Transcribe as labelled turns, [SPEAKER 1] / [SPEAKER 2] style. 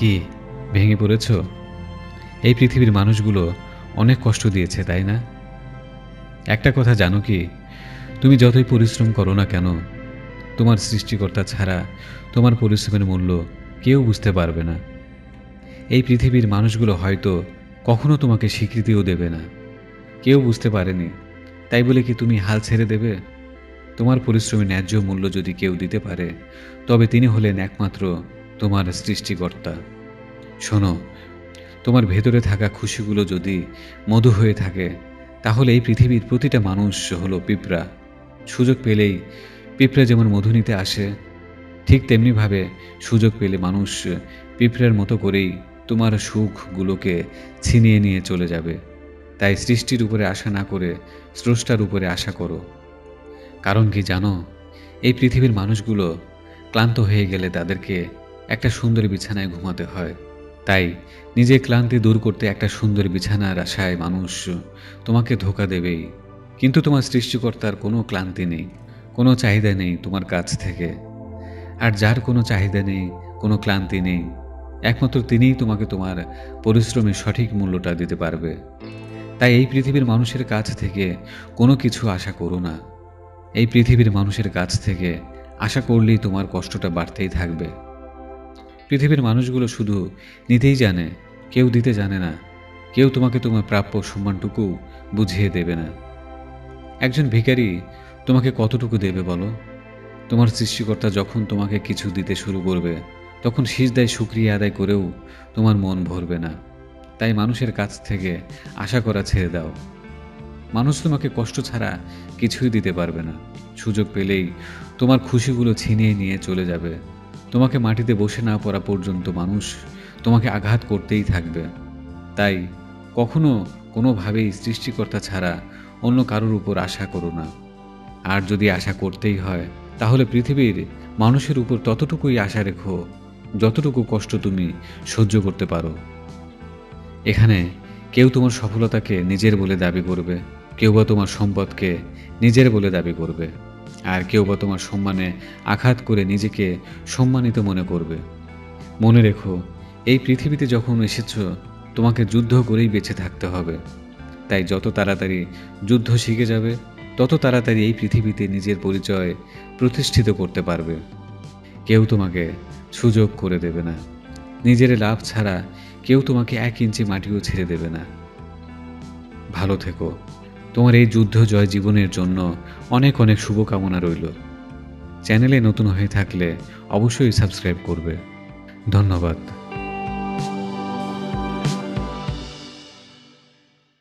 [SPEAKER 1] কি ভেঙে পড়েছ? এই পৃথিবীর মানুষগুলো অনেক কষ্ট দিয়েছে, তাই না? একটা কথা জানো কি, তুমি যতই পরিশ্রম করো না কেন, তোমার সৃষ্টিকর্তা ছাড়া তোমার পরিশ্রমের মূল্য কেউ বুঝতে পারবে না। এই পৃথিবীর মানুষগুলো হয়তো কখনো তোমাকে স্বীকৃতিও দেবে না। কেউ বুঝতে পারেনি, তাই বলে কি তুমি হাল ছেড়ে দেবে? তোমার পরিশ্রমের ন্যায্য মূল্য যদি কেউ দিতে পারে, তবে তিনি হলেন একমাত্র তোমার সৃষ্টিকর্তা। শোনো, তোমার ভেতরে থাকা খুশিগুলো যদি মধু হয়ে থাকে, তাহলে এই পৃথিবীর প্রতিটা মানুষ হলো পিঁপড়া। সুযোগ পেলেই পিঁপড়া যেমন মধু নিতে আসে, ঠিক তেমনিভাবে সুযোগ পেলে মানুষ পিঁপড়ার মতো করেই তোমার সুখগুলোকে ছিনিয়ে নিয়ে চলে যাবে। তাই সৃষ্টির উপরে আশা না করে স্রষ্টার উপরে আশা করো। কারণ কি জানো, এই পৃথিবীর মানুষগুলো ক্লান্ত হয়ে গেলে তাদেরকে একটা সুন্দর বিছানায় ঘুমাতে হয়। তাই নিজের ক্লান্তি দূর করতে একটা সুন্দর বিছানার আশায় মানুষ তোমাকে ধোকা দেবেই। কিন্তু তোমার সৃষ্টিকর্তার কোনো ক্লান্তি নেই, কোনো চাহিদা নেই তোমার কাছ থেকে। আর যার কোনো চাহিদা নেই, কোনো ক্লান্তি নেই, একমাত্র তিনিই তোমাকে তোমার পরিশ্রমের সঠিক মূল্যটা দিতে পারবে। তাই এই পৃথিবীর মানুষের কাছ থেকে কোনো কিছু আশা করো না। এই পৃথিবীর মানুষের কাছ থেকে আশা করলেই তোমার কষ্টটা বাড়তেই থাকবে। পৃথিবীর মানুষগুলো শুধু নিতেই জানে, কেউ দিতে জানে না, কেউ তোমাকে তোমার প্রাপ্য সম্মানটুকু বুঝিয়ে দেবে না। একজন ভিখারি তোমাকে কতটুকু দেবে বলো? তোমার সৃষ্টিকর্তা যখন তোমাকে কিছু দিতে শুরু করবে, তখন সিজদায় শুক্রিয়া আদায় করেও তোমার মন ভরবে না। তাই মানুষের কাছ থেকে আশা করা ছেড়ে দাও। মানুষ তোমাকে কষ্ট ছাড়া কিছুই দিতে পারবে না। সুযোগ পেলেই তোমার খুশিগুলো ছিনিয়ে নিয়ে চলে যাবে। তোমাকে মাটিতে বসে না পড়া পর্যন্ত মানুষ তোমাকে আঘাত করতেই থাকবে। তাই কখনো কোনোভাবেই সৃষ্টিকর্তা ছাড়া অন্য কারোর উপর আশা করো না। আর যদি আশা করতেই হয়, তাহলে পৃথিবীর মানুষের উপর ততটুকুই আশা রেখো, যতটুকু কষ্ট তুমি সহ্য করতে পারো। এখানে কেউ তোমার সফলতাকে নিজের বলে দাবি করবে, কেউ বা তোমার সম্পদকে নিজের বলে দাবি করবে। আর কেউ বা তোমার সম্মানে আঘাত করে নিজেকে সম্মানিত মনে করবে। মনে রেখো, এই পৃথিবীতে যখন এসেছ, তোমাকে যুদ্ধ করেই বেঁচে থাকতে হবে। তাই যত তাড়াতাড়ি যুদ্ধ শিখে যাবে, তত তাড়াতাড়ি এই পৃথিবীতে নিজের পরিচয় প্রতিষ্ঠিত করতে পারবে। কেউ তোমাকে সুযোগ করে দেবে না। নিজের লাভ ছাড়া কেউ তোমাকে এক ইঞ্চি মাটিও ছেড়ে দেবে না। ভালো থেকো। তোমার এই যুদ্ধ জয় জীবনের জন্য অনেক অনেক শুভকামনা রইল। চ্যানেলে নতুন হয়ে থাকলে অবশ্যই সাবস্ক্রাইব করবে। ধন্যবাদ।